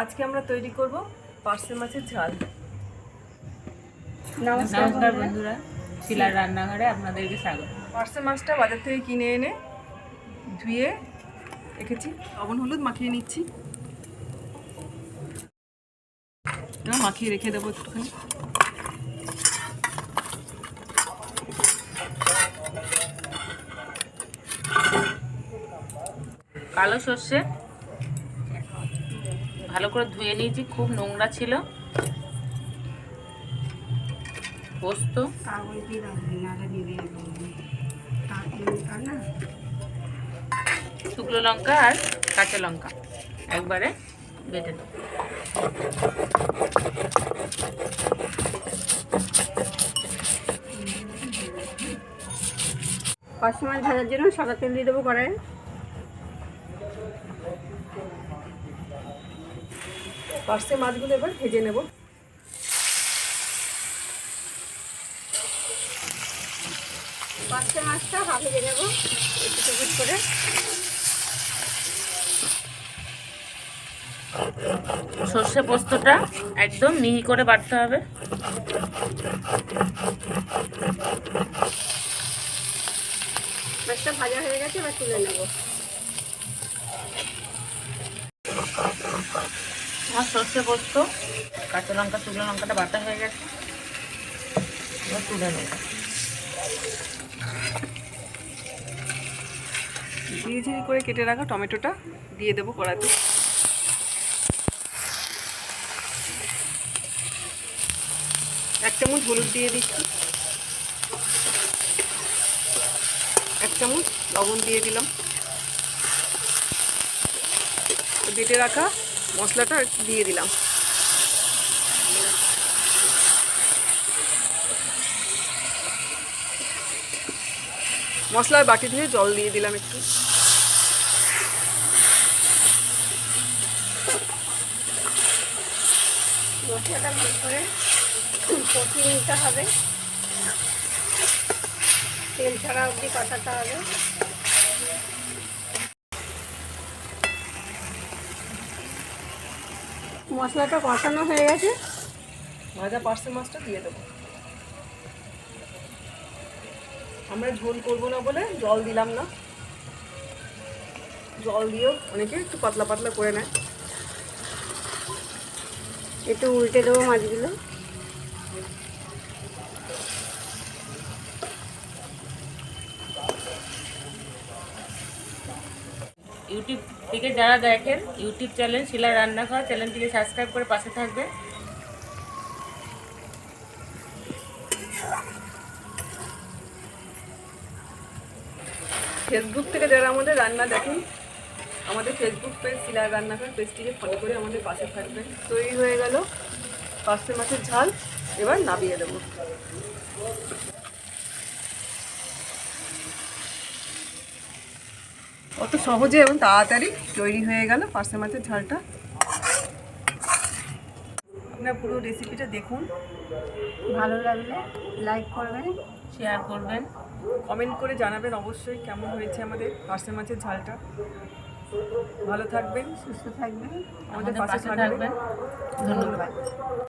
আজকে আমরা তৈরি করব পার্সে মাছের ঝাল। নমস্কার বন্ধুরা। শিলার রান্নাঘরে আপনাদেরকে স্বাগত। পার্সে মাছটা বাজার থেকে কিনে এনে ধুয়ে রেখেছি। লবণ হলুদ মাখিয়ে নিচ্ছি। মাখিয়ে রেখে দেবো একটুখানি। কালো সর্ষে ভালো করে ধুয়ে নিয়েছি, খুব নোংরা ছিল। পোস্ত। শুকনো লঙ্কা আর কাঁচা লঙ্কা একবারে বেটে দেবো মাছ ভাজার জন্য সাদা তেল দিয়ে দেবো কড়াইয়ে। পার্সে মাছগুলো এবার ভেজে নেব। পাঁচশো মাছটা হাফ ভেজে নেব। একটু টুকুট করে। সর্ষে পোস্তটা একদম মিহি করে বাটতে হবে। মাছটা ভাজা হয়ে গেছে এবার তুলে নেব। আমার সর্ষে পোস্ত, কাঁচা লঙ্কা, শুকনো লঙ্কাটা বাটা হয়ে গেছে। এবার তুলে নেব। ঝিরি ঝিরি করে কেটে রাখা টমেটোটা দিয়ে দেবো কড়াতে। এক চামচ হলুদ দিয়ে দিচ্ছি। এক চামচ লবণ দিয়ে দিলাম। বেটে রাখা মশলাটা দিয়ে দিলাম। মশলার বাটি ধুয়ে জল দিয়ে দিলাম একটু। মশলাটা ভালো করে কষিয়ে নিতে হবে। তেল ছাড়া অবধি কষাতে হবে। মশলাটা কষানো হয়ে গেছে। ভাজা পার্সে মাছটা দিয়ে দেবো। আমরা ঝোল করব না বলে জল দিলাম না। জল দিয়েও অনেকে একটু পাতলা পাতলা করে নেয়। একটু উল্টে দেবো মাছগুলো। ইউটিউব থেকে যারা দেখেন ইউটিউব চ্যানেল শিলার রান্নাঘর চ্যানেলটিকে সাবস্ক্রাইব করে পাশে থাকবে ফেসবুক থেকে যারা আমাদের রান্না দেখেন, আমাদের ফেসবুক পেজ শিলার রান্নাঘর পেজটিকে ফলো করে আমাদের পাশে থাকবেন। তৈরি হয়ে গেল পার্সে মাছের ঝাল, এবার নাবিয়ে দেবো। কত সহজে এবং তাড়াতাড়ি তৈরি হয়ে গেল পার্সে মাছের ঝালটা। আপনার পুরো রেসিপিটা দেখুন। ভালো লাগলে লাইক করবেন শেয়ার করবেন। কমেন্ট করে জানাবেন অবশ্যই কেমন হয়েছে আমাদের পার্সে মাছের ঝালটা। ভালো থাকবেন সুস্থ থাকবেন আমাদের পাশে থাকবেন। ধন্যবাদ।